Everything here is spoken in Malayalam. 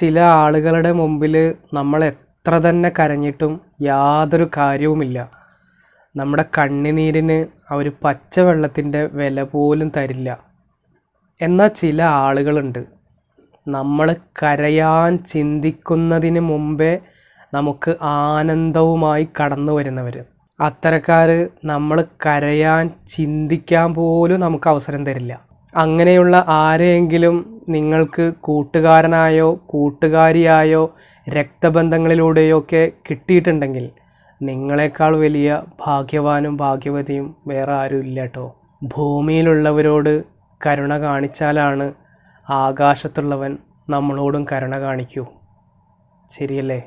ചില ആളുകളുടെ മുമ്പിൽ നമ്മൾ എത്ര തന്നെ കരഞ്ഞിട്ടും യാതൊരു കാര്യവുമില്ല. നമ്മുടെ കണ്ണിനീരിന് അവർ പച്ചവെള്ളത്തിന്റെ വില പോലും തരില്ല. എന്നാൽ ചില ആളുകളുണ്ട്. നമ്മൾ കരയാൻ ചിന്തിക്കുന്നതിന് മുമ്പേ നമുക്ക് ആനന്ദവുമായി കടന്നു വരുന്നവർ അത്തരക്കാർ നമ്മൾ കരയാൻ ചിന്തിക്കാൻ പോലും നമുക്ക് അവസരം തരില്ല. അങ്ങനെയുള്ള ആരെയെങ്കിലും നിങ്ങൾക്ക് കൂട്ടുകാരനായോ കൂട്ടുകാരിയായോ രക്തബന്ധങ്ങളിലൂടെയോ ഒക്കെ കിട്ടിയിട്ടുണ്ടെങ്കിൽ നിങ്ങളെക്കാൾ വലിയ ഭാഗ്യവാനും ഭാഗ്യവതിയും വേറെ ആരും ഇല്ല കേട്ടോ ഭൂമിയിലുള്ളവരോട് കരുണ കാണിച്ചാലാണ് ആകാശത്തുള്ളവൻ നമ്മളോടും കരുണ കാണിക്കൂ. ശരിയല്ലേ?